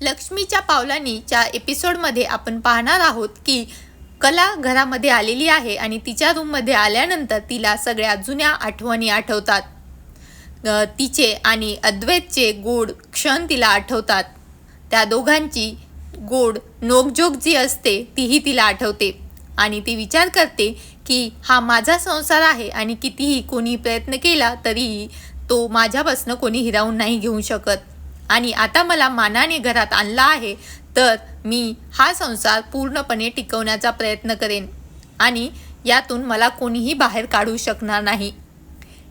लक्ष्मीच्या पावलांनीच्या एपिसोडमध्ये आपण पाहणार आहोत की कला घरामध्ये आलेली आहे आणि तिच्या रूममध्ये आल्यानंतर तिला सगळ्या जुन्या आठवणी आठवतात. तिचे आणि अद्वैतचे गोड क्षण तिला आठवतात. त्या दोघांची गोड नोकझोक जी असते तीही तिला आठवते आणि ती विचार करते की हा माझा संसार आहे आणि कितीही कोणी प्रयत्न केला तरीही तो माझ्यापासनं कोणी हिरावून नाही घेऊ शकत. आणि आता मला मानाने घरात आणला आहे तर मी हा संसार पूर्णपणे टिकवण्याचा प्रयत्न करेन आणि यातून मला कोणीही बाहेर काढू शकणार नाही.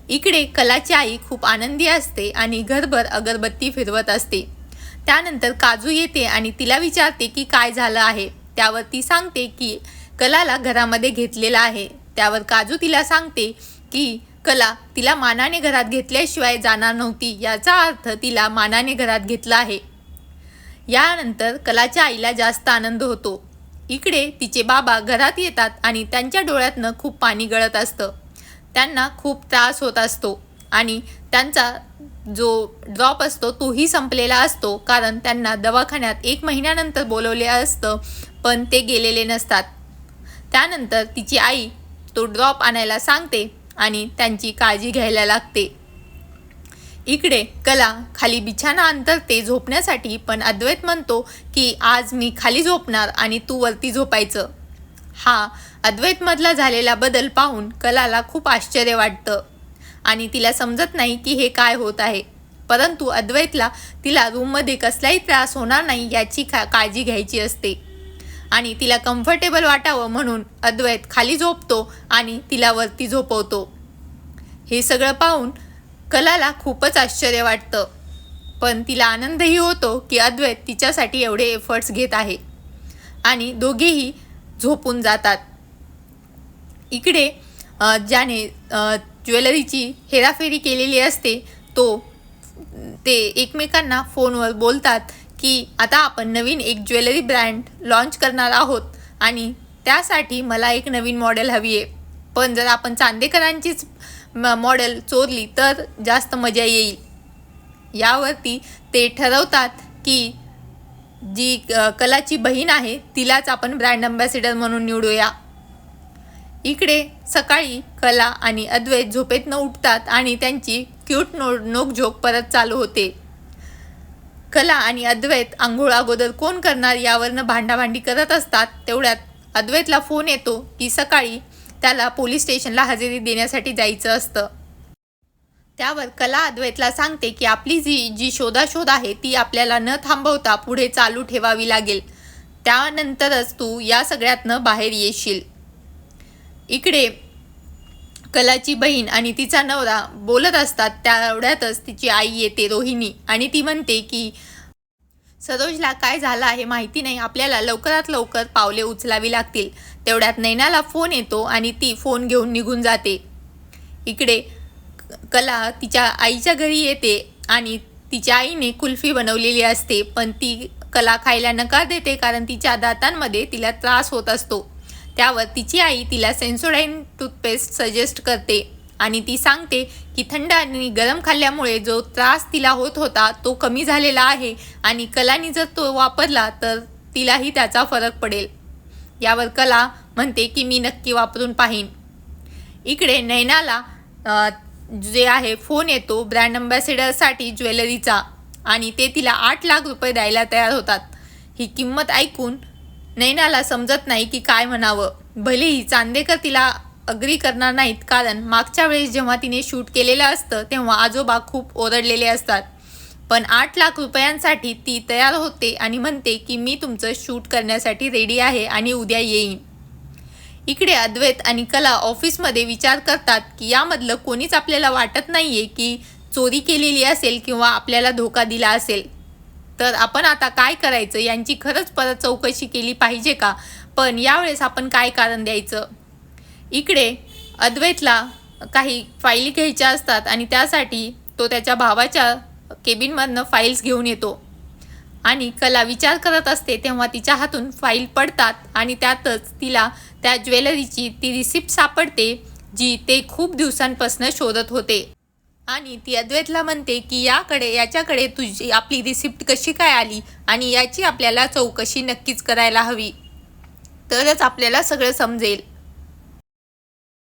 इकडे कलाची आई खूप आनंदी असते आणि घरभर अगरबत्ती फिरवत असते. त्यानंतर काजू येते आणि तिला विचारते की काय झालं आहे? त्यावर ती सांगते की कलाला घरामध्ये घेतलेला आहे. त्यावर काजू तिला सांगते की कला तिला मानाने घरात घेतल्याशिवाय जाणार नव्हती याचा अर्थ तिला मानाने घरात घेतला आहे. यानंतर कलाच्या आईला जास्त आनंद होतो. इकडे तिचे बाबा घरात येतात आणि त्यांच्या डोळ्यातनं खूप पाणी गळत असतं. त्यांना खूप त्रास होत असतो आणि त्यांचा जो ड्रॉप असतो तोही संपलेला असतो कारण त्यांना दवाखान्यात एक महिन्यानंतर बोलवले असतं पण ते गेलेले नसतात. त्यानंतर तिची आई तो ड्रॉप आणायला सांगते आणि त्यांची काळजी घ्यायला लागते. इकडे कला खाली बिछाना अंतरते झोपण्यासाठी पण अद्वैत म्हणतो की आज मी खाली झोपणार आणि तू वरती झोपायचं. हा अद्वैतमधला झालेला बदल पाहून कलाला खूप आश्चर्य वाटतं. आणि तिला समजत नाही की हे काय होत आहे. परंतु अद्वैतला तिला रूममध्ये कसलाही त्रास होणार नाही याची खा काळजी घ्यायची असते. आणि तिला कम्फर्टेबल वाटावं म्हणून अद्वैत खाली झोपतो आणि तिला वरती झोपवतो. हे सगळं पाहून कलाला खूपच आश्चर्य वाटतं. पण तिला आनंदही होतो की अद्वैत तिच्यासाठी एवढे एफर्ट्स घेत आहे. आणि दोघेही झोपून जातात. इकडे ज्याने ज्वेलरीची हेराफेरी केलेली असते तो ते एकमेकांना फोनवर बोलतात की आता आपण नवीन एक ज्वेलरी ब्रँड लॉन्च करणार आहोत आणि त्यासाठी मला एक नवीन मॉडेल हवी आहे. पण जर आपण चांदेकरांचीच म- मॉडेल चोरली तर जास्त मजा येईल. यावरती ते ठरवतात की जी कलाची बहीण आहे तिलाच आपण ब्रँड अँबॅसिडर म्हणून निवडूया. इकडे सकाळी कला आणि अद्वैत झोपेतनं उठतात आणि त्यांची क्यूट नो नोकझोक परत चालू होते. कला आणि अद्वैत आंघोळ अगोदर कोण करणार यावरनं भांडाभांडी करत असतात तेवढ्यात अद्वैतला फोन येतो की सकाळी त्याला पोलीस स्टेशनला हजेरी देण्यासाठी जायचं असतं. त्यावर कला अद्वैतला सांगते की आपली जी जी शोधाशोध आहे ती आपल्याला न थांबवता पुढे चालू ठेवावी लागेल. त्यानंतरच तू या सगळ्यातनं बाहेर येशील. इकडे कलाची बहीण आणि तिचा नवरा बोलत असतात तेवढ्यातच तिची आई येते रोहिणी आणि ती म्हणते की सरोजला काय झालं आहे माहिती नाही आपल्याला लवकरात लवकर पावले उचलावी लागतील. तेवढ्यात नैनाला फोन येतो आणि ती फोन घेऊन निघून जाते. इकडे कला तिच्या आईच्या घरी येते आणि तिच्या आईने कुल्फी बनवलेली असते पण ती कला खायला नकार देते कारण तिच्या दातांमध्ये तिला त्रास होत असतो. त्यावर तिची आई तिला सेन्सोडाईन टूथपेस्ट सजेस्ट करते आणि ती सांगते की थंड आणि गरम खाल्ल्यामुळे जो त्रास तिला होत होता तो कमी झालेला आहे आणि कलानी जर तो वापरला तर तिलाही त्याचा फरक पडेल. यावर कला म्हणते की मी नक्की वापरून पाहीन. इकडे नैनाला जे आहे फोन येतो ब्रँड अम्बॅसेडरसाठी ज्वेलरीचा आणि ते तिला आठ लाख रुपये द्यायला तयार होतात. ही किंमत ऐकून नैनाला समजत नाही की काय म्हणावं. भलेही चांदेकर तिला अग्री करणार नाहीत कारण मागच्या वेळेस जेव्हा तिने शूट केलेलं असतं तेव्हा आजोबा खूप ओरडलेले असतात. पण आठ लाख रुपयांसाठी ती तयार होते आणि म्हणते की मी तुमचं शूट करण्यासाठी रेडी आहे आणि उद्या येईन. इकडे अद्वैत आणि कला ऑफिसमध्ये विचार करतात की यामधलं कोणीच आपल्याला वाटत नाही आहे की चोरी केलेली असेल किंवा आपल्याला धोका दिला असेल. तर आपण आता काय करायचं? यांची खरंच परत चौकशी केली पाहिजे का? पण यावेळेस आपण काय कारण द्यायचं? इकडे अद्वैतला काही फाईली घ्यायच्या असतात आणि त्यासाठी तो त्याच्या भावाच्या केबिनमधनं फाईल्स घेऊन येतो. आणि कला विचार करत असते तेव्हा तिच्या हातून फाईल पडतात आणि त्यातच तिला त्या ज्वेलरीची ती रिसिप्ट सापडते जी ते खूप दिवसांपासून शोधत होते. आणि ती अद्वैतला म्हणते की याकडे याच्याकडे तुझी आपली रिसिप्ट कशी काय आली आणि याची आपल्याला चौकशी नक्कीच करायला हवी. तरच आपल्याला सगळं समजेल.